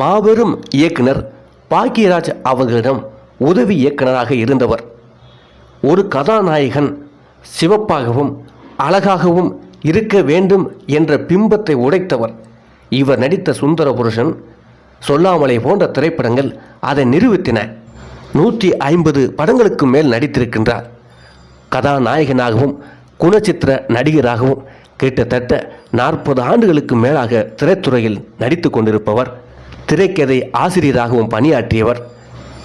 மாபெரும் இயக்குனர் பாக்யராஜ் அவர்களிடம் உதவி இயக்குனராக இருந்தவர். ஒரு கதாநாயகன் சிவப்பாகவும் அழகாகவும் இருக்க வேண்டும் என்ற பிம்பத்தை உடைத்தவர். இவர் நடித்த சுந்தர புருஷன் சொல்லாமலை போன்ற திரைப்படங்கள் அதை நிரூபித்தன. நூற்றி ஐம்பது படங்களுக்கு மேல் நடித்திருக்கின்றார். கதாநாயகனாகவும் குணச்சித்திர நடிகராகவும் கிட்டத்தட்ட நாற்பது ஆண்டுகளுக்கு மேலாக திரைத்துறையில் நடித்து கொண்டிருப்பவர். திரைக்கதை ஆசிரியராகவும் பணியாற்றியவர்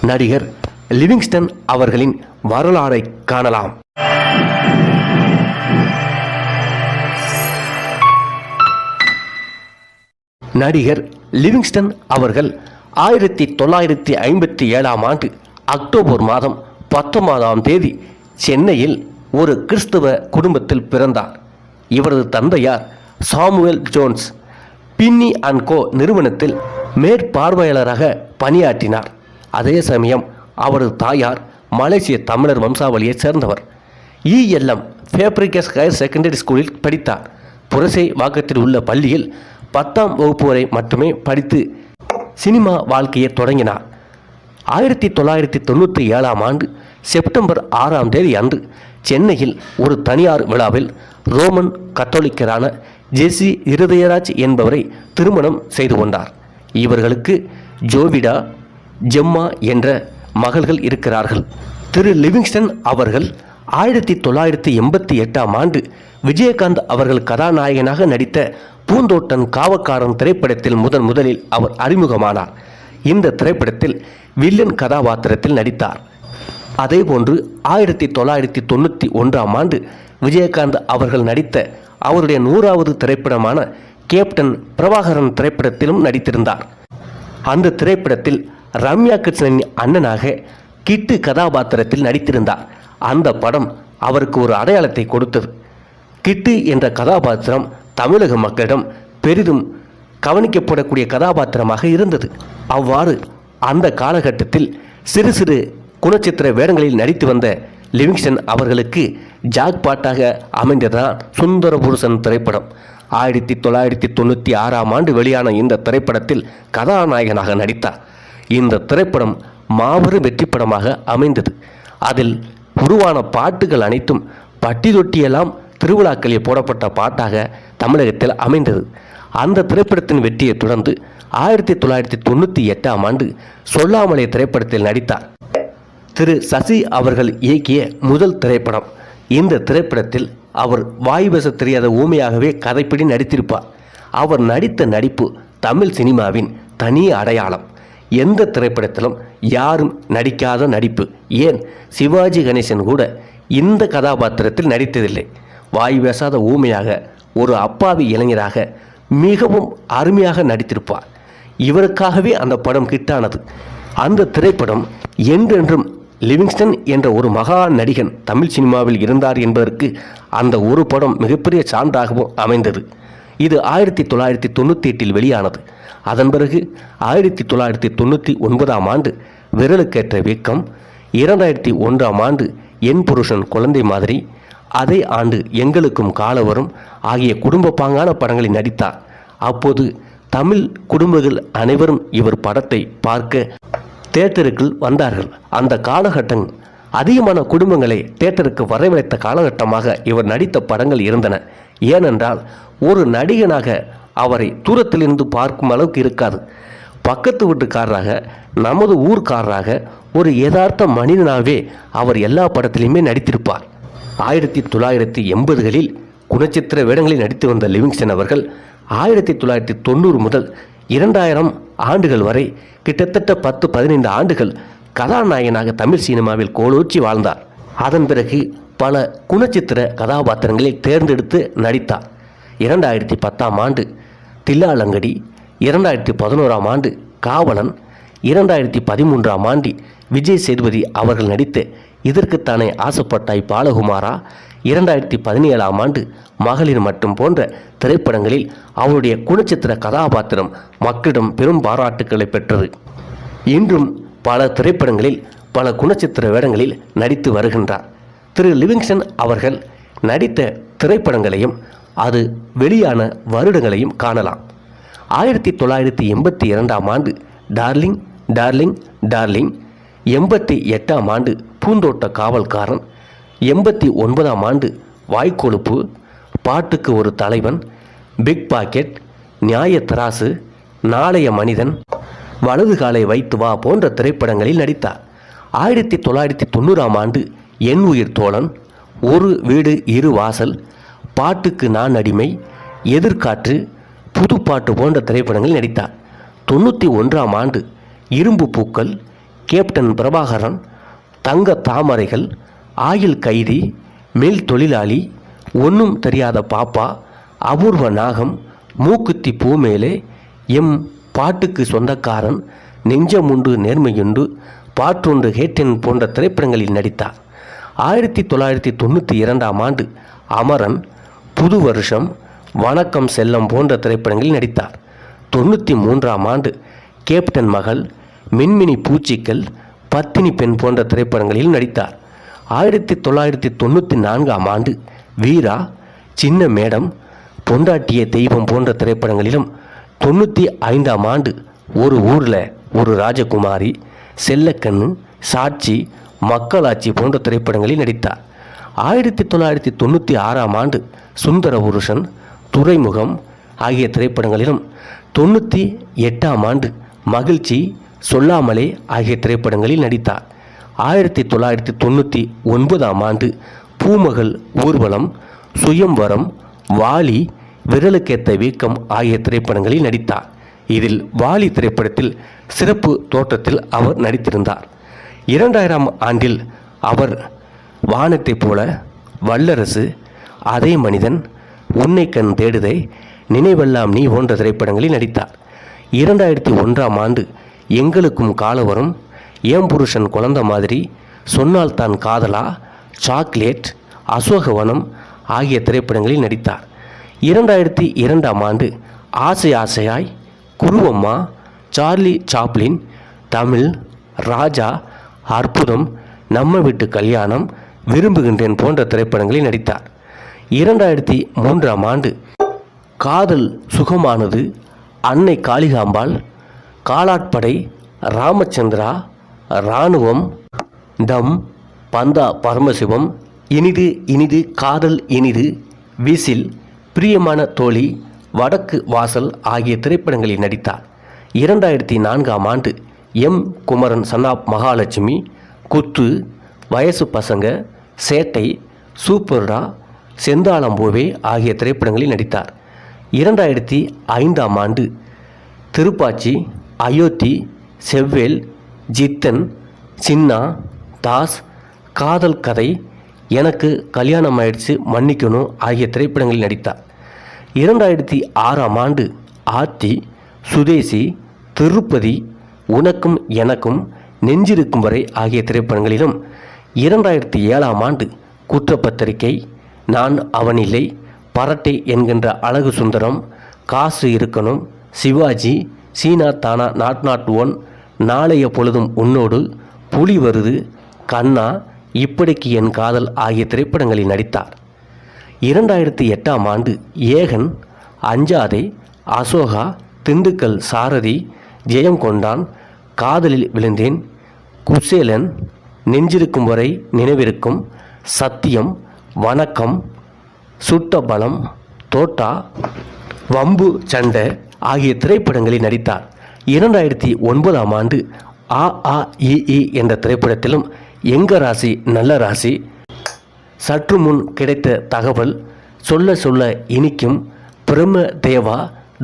நடிகர் லிவிங்ஸ்டன் அவர்களின் வரலாறை காணலாம். நடிகர் லிவிங்ஸ்டன் அவர்கள் ஆயிரத்தி தொள்ளாயிரத்தி ஐம்பத்தி ஏழாம் ஆண்டு அக்டோபர் மாதம் பத்தொன்பதாம் தேதி சென்னையில் ஒரு கிறிஸ்தவ குடும்பத்தில் பிறந்தார். இவரது தந்தையார் Samuel Jones. Binny and Co நிறுவனத்தில் மேற்பார்வையாளராக பணியாற்றினார். அதே சமயம் அவரது தாயார் மலேசிய தமிழர் வம்சாவளியைச் சேர்ந்தவர். இஎல்எம் ஃபேப்ரிகஸ் ஹையர் செகண்டரி ஸ்கூலில் படித்தார். புரசை வாக்கத்தில் உள்ள பள்ளியில் பத்தாம் வகுப்பு வரை மட்டுமே படித்து சினிமா வாழ்க்கையை தொடங்கினார். ஆயிரத்தி தொள்ளாயிரத்தி தொண்ணூற்றி ஏழாம் ஆண்டு செப்டம்பர் ஆறாம் தேதி அன்று சென்னையில் ஒரு தனியார் விழாவில் ரோமன் கத்தோலிக்கரான ஜெசி இருதயராஜ் என்பவரை திருமணம் செய்து கொண்டார். இவர்களுக்கு ஜோவிடா ஜெம்மா என்ற மகள்கள் இருக்கிறார்கள். திரு லிவிங்ஸ்டன் அவர்கள் ஆயிரத்தி தொள்ளாயிரத்தி எண்பத்தி எட்டாம் ஆண்டு விஜயகாந்த் அவர்கள் கதாநாயகனாக நடித்த பூந்தோட்டன் காவக்காரன் திரைப்படத்தில் முதன் முதலில் அவர் அறிமுகமானார். இந்த திரைப்படத்தில் வில்லன் கதாபாத்திரத்தில் நடித்தார். அதேபோன்று ஆயிரத்தி தொள்ளாயிரத்தி தொண்ணூற்றி ஒன்றாம் ஆண்டு விஜயகாந்த் அவர்கள் நடித்த அவருடைய நூறாவது திரைப்படமான கேப்டன் பிரபாகரன் திரைப்படத்திலும் நடித்திருந்தார். அந்த திரைப்படத்தில் ரம்யா கிருஷ்ணனின் அண்ணனாக கிட்டு கதாபாத்திரத்தில் நடித்திருந்தார். அந்த படம் அவருக்கு ஒரு அடையாளத்தை கொடுத்தது. கிட்டு என்ற கதாபாத்திரம் தமிழக மக்களிடம் பெரிதும் கவனிக்கப்படக்கூடிய கதாபாத்திரமாக இருந்தது. அவ்வாறு அந்த காலகட்டத்தில் சிறு சிறு குணச்சித்திர வேடங்களில் நடித்து வந்த லிவிங்ஸ்டன் அவர்களுக்கு ஜாக் பாட்டாக அமைந்ததுதான் சுந்தர புருஷன் திரைப்படம். ஆயிரத்தி தொள்ளாயிரத்தி தொண்ணூற்றி ஆறாம் ஆண்டு வெளியான இந்த திரைப்படத்தில் கதாநாயகனாக நடித்தார். இந்த திரைப்படம் மாபெரும் வெற்றி படமாக அமைந்தது. அதில் உருவான பாட்டுகள் அனைத்தும் பட்டி தொட்டியெல்லாம் திருவிழாக்களில் போடப்பட்ட பாட்டாக தமிழகத்தில் அமைந்தது. அந்த திரைப்படத்தின் வெற்றியை தொடர்ந்து ஆயிரத்தி தொள்ளாயிரத்தி தொண்ணூற்றி எட்டாம் ஆண்டு சொல்லாமலே திரைப்படத்தில் நடித்தார். திரு சசி அவர்கள் இயக்கிய முதல் திரைப்படம் இந்த திரைப்படத்தில் அவர் வாய் தெரியாத ஊமையாகவே கதைப்படி நடித்திருப்பார். அவர் நடித்த நடிப்பு தமிழ் சினிமாவின் தனி அடையாளம். எந்த திரைப்படத்திலும் யாரும் நடிக்காத நடிப்பு. ஏன்? சிவாஜி கணேசன் கூட இந்த கதாபாத்திரத்தில் நடித்ததில்லை. வாய் பேசாத ஊமையாக ஒரு அப்பாவி இளைஞராக மிகவும் அருமையாக நடித்திருப்பார். இவருக்காகவே அந்த படம் ஹிட்டானது அந்த திரைப்படம் என்றென்றும் லிவிங்ஸ்டன் என்ற ஒரு மகா நடிகன் தமிழ் சினிமாவில் இருந்தார் என்பதற்கு அந்த ஒரு படம் மிகப்பெரிய சான்றாகவும் அமைந்தது. இது ஆயிரத்தி தொள்ளாயிரத்தி தொண்ணூற்றி எட்டில் வெளியானது. அதன் பிறகு ஆயிரத்தி தொள்ளாயிரத்தி தொண்ணூற்றி ஒன்பதாம் ஆண்டு விரலுக்கேற்ற வீக்கம் இரண்டாயிரத்தி ஒன்றாம் ஆண்டு என் புருஷன் குழந்தை மாதிரி அதே ஆண்டு எங்களுக்கும் காலவரும் ஆகிய குடும்ப பாங்கான படங்களில் நடித்தார். அப்போது தமிழ் குடும்பங்கள் அனைவரும் இவர் படத்தை பார்க்க தேட்டருக்குள் வந்தார்கள். அந்த காலகட்டம் அதிகமான குடும்பங்களை தேட்டருக்கு வரவழைத்த காலகட்டமாக இவர் நடித்த படங்கள் இருந்தன. ஏனென்றால் ஒரு நடிகனாக அவரை தூரத்திலிருந்து பார்க்கும் அளவுக்கு இருக்காது. பக்கத்து வீட்டுக்காரராக நமது ஊர்க்காரராக ஒரு யதார்த்த மனிதனாகவே அவர் எல்லா படத்திலையுமே நடித்திருப்பார். ஆயிரத்தி தொள்ளாயிரத்தி எண்பதுகளில் குணச்சித்திர வேடங்களில் நடித்து வந்த லிவிங்ஸ்டன் அவர்கள் ஆயிரத்தி தொள்ளாயிரத்தி தொண்ணூறு முதல் இரண்டாயிரம் ஆண்டுகள் வரை கிட்டத்தட்ட பத்து பதினைந்து ஆண்டுகள் கதாநாயகனாக தமிழ் சினிமாவில் கோலூச்சி வாழ்ந்தார். அதன் பிறகு பல குணச்சித்திர கதாபாத்திரங்களில் தேர்ந்தெடுத்து நடித்தார். இரண்டாயிரத்தி பத்தாம் ஆண்டு தில்லாலங்கடி இரண்டாயிரத்தி பதினோராம் ஆண்டு காவலன் இரண்டாயிரத்தி பதிமூன்றாம் ஆண்டு விஜய் சேதுபதி அவர்கள் நடித்த இதற்குத்தானே ஆசைப்பட்டாய் பாலகுமாரா இரண்டாயிரத்தி பதினேழாம் ஆண்டு மகளிர் மட்டும் போன்ற திரைப்படங்களில் அவருடைய குணச்சித்திர கதாபாத்திரம் மக்களிடம் பெரும் பாராட்டுக்களை பெற்றது. இன்றும் பல திரைப்படங்களில் பல குணச்சித்திர வேடங்களில் நடித்து வருகின்றார். திரு லிவிங்ஸ்டன் அவர்கள் நடித்த திரைப்படங்களையும் அது வெளியான வருடங்களையும் காணலாம். ஆயிரத்தி தொள்ளாயிரத்தி எண்பத்தி இரண்டாம் ஆண்டு டார்லிங் டார்லிங் டார்லிங். எண்பத்தி எட்டாம் ஆண்டு பூந்தோட்ட காவல்காரன். எண்பத்தி ஒன்பதாம் ஆண்டு வாய்க்கொழுப்பு. பாட்டுக்கு ஒரு தலைவன். பிக் பாக்கெட் நியாய தராசு. நாளைய மனிதன். வலது காலை வைத்து வா போன்ற திரைப்படங்களில் நடித்தார். ஆயிரத்தி தொள்ளாயிரத்தி தொண்ணூறாம் ஆண்டு என் உயிர் தோழன் ஒரு வீடு இரு வாசல் பாட்டுக்கு நான் அடிமை எதிர்காற்று புதுப்பாட்டு போன்ற திரைப்படங்களில் நடித்தார். தொண்ணூற்றி ஒன்றாம் ஆண்டு இரும்பு பூக்கள் கேப்டன் பிரபாகரன் தங்க தாமரைகள் ஆயில் கைதி மேல் தொழிலாளி ஒன்றும் தெரியாத பாப்பா அபூர்வ நாகம் மூக்குத்தி பூமேலே எம் பாட்டுக்கு சொந்தக்காரன் நெஞ்சமுண்டு நேர்மையுண்டு பாற்றொன்று ஹேட்டன் போன்ற திரைப்படங்களில் நடித்தார். ஆயிரத்தி தொள்ளாயிரத்தி தொண்ணூற்றி இரண்டாம் ஆண்டு அமரன் புது வருஷம் வணக்கம் செல்லம் போன்ற திரைப்படங்களில் நடித்தார். தொண்ணூற்றி மூன்றாம் ஆண்டு கேப்டன் மகள் மின்மினி பூச்சிக்கள் பத்தினி பெண் போன்ற திரைப்படங்களில் நடித்தார். ஆயிரத்தி தொள்ளாயிரத்தி தொண்ணூற்றி நான்காம் ஆண்டு வீரா சின்ன மேடம் பொண்டாட்டிய தெய்வம் போன்ற திரைப்படங்களிலும் தொண்ணூற்றி ஐந்தாம் ஆண்டு ஒரு ஊரில் ஒரு ராஜகுமாரி செல்லக்கண்ணு சாட்சி மக்களாட்சி போன்ற திரைப்படங்களில் நடித்தார். ஆயிரத்தி தொள்ளாயிரத்தி தொண்ணூற்றி ஆறாம் ஆண்டு சுந்தர புருஷன் துறைமுகம் ஆகிய திரைப்படங்களிலும் தொண்ணூற்றி எட்டாம் ஆண்டு மகிழ்ச்சி சொல்லாமலே ஆகிய திரைப்படங்களில் நடித்தார். ஆயிரத்தி தொள்ளாயிரத்தி தொண்ணூற்றி ஒன்பதாம் ஆண்டு பூமகள் ஊர்வலம் சுயம்வரம் வாலி விரலுக்கேத்த வீக்கம் ஆகிய திரைப்படங்களில் நடித்தார். இதில் வாலி திரைப்படத்தில் சிறப்பு தோற்றத்தில் அவர் நடித்திருந்தார். இரண்டாயிரம் ஆண்டில் அவர் வானத்தைப் போல வல்லரசு அதே மனிதன் உன்னை கண் தேடுதை நினைவெல்லாம் நீ போன்ற திரைப்படங்களில் நடித்தார். இரண்டாயிரத்தி ஒன்றாம் ஆண்டு எங்களுக்கும் காலவரும் ஏம் புருஷன் குழந்த மாதிரி சொன்னால் தான் காதலா சாக்லேட் அசோகவனம் ஆகிய திரைப்படங்களில் நடித்தார். இரண்டாயிரத்தி இரண்டாம் ஆண்டு ஆசை ஆசையாய் குருவம்மா சார்லி சாப்ளின் தமிழ் ராஜா அற்புதம் நம்ம வீட்டு கல்யாணம் விரும்புகின்றேன் போன்ற திரைப்படங்களில் நடித்தார். இரண்டாயிரத்தி மூன்றாம் ஆண்டு காதல் சுகமானது அன்னை காளிகாம்பாள் காலாட்படை ராமச்சந்திரா இராணுவம் டம் பந்தா பரமசிவம் இனிது இனிது காதல் இனிது விசில் பிரியமான தோழி வடக்கு வாசல் ஆகிய திரைப்படங்களில் நடித்தார். இரண்டாயிரத்தி நான்காம் ஆண்டு எம். குமரன் சன்னாப் மகாலட்சுமி குத்து வயசு பசங்க சேட்டை சூப்பர்டா செந்தாளம்பூவே ஆகிய திரைப்படங்களில் நடித்தார். இரண்டாயிரத்தி ஐந்தாம் ஆண்டு திருப்பாச்சி அயோத்தி செவ்வேல் ஜித்தன் சின்னா தாஸ் காதல் கதை எனக்கு கல்யாணம் ஆயிடுச்சு மன்னிக்கணும் ஆகிய திரைப்படங்களில் நடித்தார். இரண்டாயிரத்தி ஆறாம் ஆண்டு ஆத்தி சுதேசி திருப்பதி உனக்கும் எனக்கும் நெஞ்சிருக்கும் வரை ஆகிய திரைப்படங்களிலும் இரண்டாயிரத்தி ஏழாம் ஆண்டு குற்றப்பத்திரிகை நான் அவனில்லை பரட்டை என்கின்ற அழகு சுந்தரம் காசு இருக்கணும் சிவாஜி சீனா தானா நாட் நாட் ஒன் நாளைய பொழுதும் உன்னோடு புலி வருது கண்ணா இப்படிக்கு என் காதல் ஆகிய திரைப்படங்களில் நடித்தார். இரண்டாயிரத்தி எட்டாம் ஆண்டு ஏகன் அஞ்சாதே அசோகா திண்டுக்கல் சாரதி ஜெயம் கொண்டான் காதலில் விழுந்தேன் குசேலன் நெஞ்சிருக்கும் வரை நினைவிருக்கும் சத்தியம் வணக்கம் சுட்ட பலம் தோட்டா வம்பு சண்டை ஆகிய திரைப்படங்களில் நடித்தார். இரண்டாயிரத்தி ஒன்பதாம் ஆண்டு ஆ ஆ இ இ என்ற திரைப்படத்திலும் எங்க ராசி நல்ல ராசி சற்று முன் கிடைத்த தகவல் சொல்ல சொல்ல இனிக்கும் பிரம்ம தேவா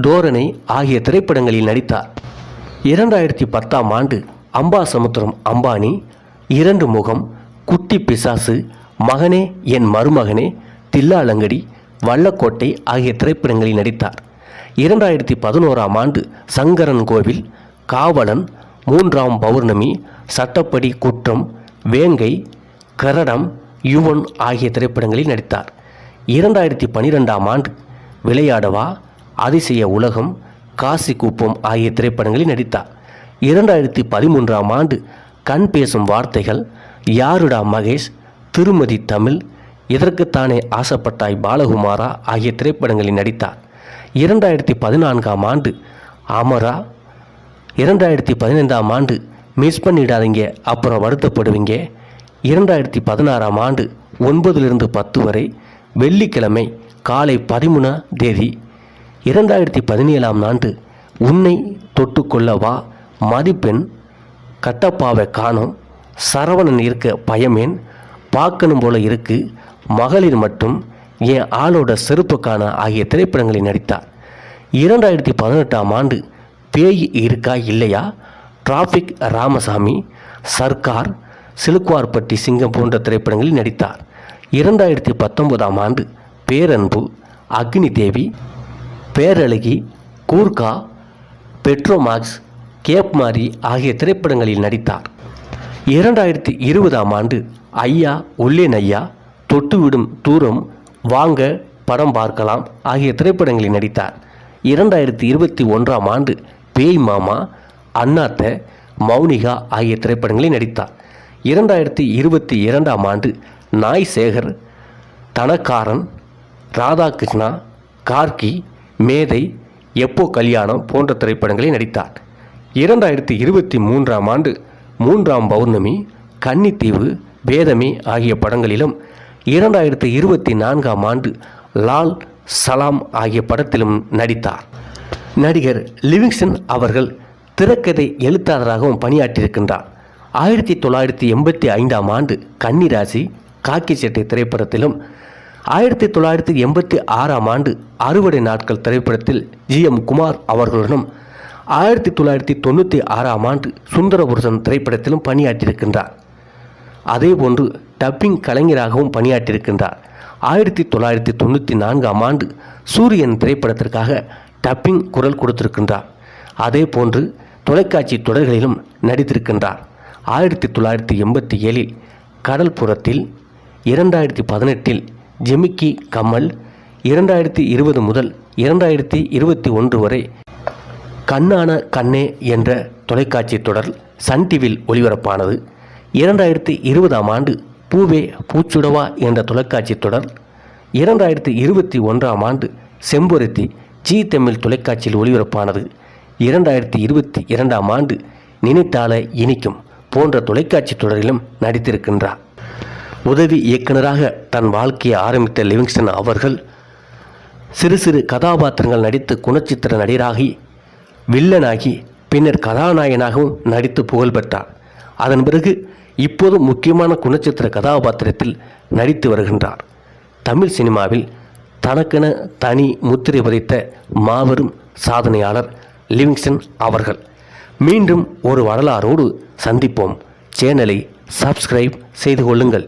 தோரணை ஆகிய திரைப்படங்களில் நடித்தார். இரண்டாயிரத்தி பத்தாம் ஆண்டு அம்பா சமுத்திரம் அம்பானி இரண்டு முகம் குட்டி பிசாசு மகனே என் மருமகனே தில்லாலங்கடி வல்லக்கோட்டை ஆகிய திரைப்படங்களில் நடித்தார். இரண்டாயிரத்தி பதினோராம் ஆண்டு சங்கரன் கோவில் காவலன் மூன்றாம் பௌர்ணமி சட்டப்படி குற்றம் வேங்கை கரடம் யுவன் ஆகிய திரைப்படங்களில் நடித்தார். இரண்டாயிரத்தி பனிரெண்டாம் ஆண்டு விளையாடவா அதிசய உலகம் காசி குப்பம் ஆகிய திரைப்படங்களில் நடித்தார். இரண்டாயிரத்தி பதிமூன்றாம் ஆண்டு கண் பேசும் வார்த்தைகள் யாருடா மகேஷ் திருமதி தமிழ் இதற்குத்தானே ஆசைப்பட்டாய் பாலகுமாரா ஆகிய திரைப்படங்களில் நடித்தார். இரண்டாயிரத்தி பதினான்காம் ஆண்டு அமரா இரண்டாயிரத்தி பதினைந்தாம் ஆண்டு மிஸ் பண்ணிடாதீங்க அப்புறம் வருத்தப்படுவீங்க இரண்டாயிரத்தி பதினாறாம் ஆண்டு ஒன்பதிலிருந்து பத்து வரை வெள்ளிக்கிழமை காலை பதிமூணாம் தேதி இரண்டாயிரத்தி பதினேழாம் ஆண்டு உன்னை தொட்டுக்கொள்ள வா மதிப்பெண் கட்டப்பாவை காணும் சரவணன் இருக்க பயமேன் பார்க்கணும் போல இருக்கு மகளிர் மட்டும் என் ஆளோட செருப்புக்கான ஆகிய திரைப்படங்களில் நடித்தார். இரண்டாயிரத்தி பதினெட்டாம் ஆண்டு பேய் இருக்கா இல்லையா? டிராஃபிக் ராமசாமி சர்க்கார் சிலுக்குவார்பட்டி சிங்கம் போன்ற திரைப்படங்களில் நடித்தார். இரண்டாயிரத்தி பத்தொன்பதாம் ஆண்டு பேரன்பு அக்னி தேவி பேரழகி கூர்கா பெட்ரோமாக்ஸ் கேப்மாரி ஆகிய திரைப்படங்களில் நடித்தார். இரண்டாயிரத்தி இருபதாம் ஆண்டு ஐயா உள்ளேன் ஐயா தொட்டுவிடும் தூரம் வாங்க படம் பார்க்கலாம் ஆகிய திரைப்படங்களில் நடித்தார். இரண்டாயிரத்தி இருபத்தி ஒன்றாம் ஆண்டு பேய் மாமா அண்ணாத்த மௌனிகா ஆகிய திரைப்படங்களில் நடித்தார். இரண்டாயிரத்தி இருபத்தி இரண்டாம் ஆண்டு நாய் சேகர் தனக்காரன் ராதாகிருஷ்ணா கார்கி மேதை எப்போ கல்யாணம் போன்ற திரைப்படங்களில் நடித்தார். இரண்டாயிரத்தி இருபத்தி மூன்றாம் ஆண்டு மூன்றாம் பௌர்ணமி கன்னித்தீவு வேதமே ஆகிய படங்களிலும் இரண்டாயிரத்தி இருபத்தி நான்காம் ஆண்டு லால் சலாம் ஆகிய படத்திலும் நடித்தார். நடிகர் லிவிங்ஸ்டன் அவர்கள் திரைக்கதை எழுத்தாளராகவும் பணியாற்றியிருக்கின்றார். ஆயிரத்தி தொள்ளாயிரத்தி எண்பத்தி ஐந்தாம் ஆண்டு கன்னிராசி காக்கி சட்டை திரைப்படத்திலும் ஆயிரத்தி தொள்ளாயிரத்தி எண்பத்தி ஆறாம் ஆண்டு அறுவடை நாட்கள் திரைப்படத்தில் ஜி எம் குமார் அவர்களுடனும் ஆயிரத்தி தொள்ளாயிரத்தி தொண்ணூற்றி ஆறாம் ஆண்டு சுந்தரபுருஷன் திரைப்படத்திலும் பணியாற்றியிருக்கின்றார். அதேபோன்று டப்பிங் கலைஞராகவும் பணியாற்றியிருக்கின்றார். ஆயிரத்தி தொள்ளாயிரத்தி தொண்ணூற்றி நான்காம் ஆண்டு சூரியன் திரைப்படத்திற்காக டப்பிங் குரல் கொடுத்திருக்கின்றார். அதே போன்று தொலைக்காட்சி தொடர்களிலும் நடித்திருக்கின்றார். ஆயிரத்தி தொள்ளாயிரத்தி எண்பத்தி ஏழில் கடல்புறத்தில் இரண்டாயிரத்தி பதினெட்டில் ஜெமிக்கி கமல் இரண்டாயிரத்தி இருபது முதல் இரண்டாயிரத்தி இருபத்தி ஒன்று வரை கண்ணான கண்ணே என்ற தொலைக்காட்சி தொடர் சன் டிவியில் ஒளிபரப்பானது. இரண்டாயிரத்தி இருபதாம் ஆண்டு பூவே பூச்சுடவா என்ற தொலைக்காட்சி தொடர் இரண்டாயிரத்தி இருபத்தி ஒன்றாம் ஆண்டு செம்பருத்தி ஜி தமிழ் தொலைக்காட்சியில் ஒளிபரப்பானது. இரண்டாயிரத்தி இருபத்தி இரண்டாம் ஆண்டு நினைத்தால இனிக்கும். போன்ற தொலைக்காட்சி தொடரிலும் நடித்திருக்கின்றார். உதவி இயக்குனராக தன் வாழ்க்கையை ஆரம்பித்த லிவிங்ஸ்டன் அவர்கள் சிறு சிறு கதாபாத்திரங்கள் நடித்து குணச்சித்திர நடிகராகி வில்லனாகி பின்னர் கதாநாயகனாகவும் நடித்து புகழ் பெற்றார். அதன் பிறகு இப்போது முக்கியமான குணச்சித்திர கதாபாத்திரத்தில் நடித்து வருகின்றார். தமிழ் சினிமாவில் தனக்கென தனி முத்திரை பதித்த மாபெரும் சாதனையாளர் லிவிங்ஸ்டன் அவர்கள். மீண்டும் ஒரு வரலாறோடு சந்திப்போம். சேனலை சப்ஸ்கிரைப் செய்து கொள்ளுங்கள்.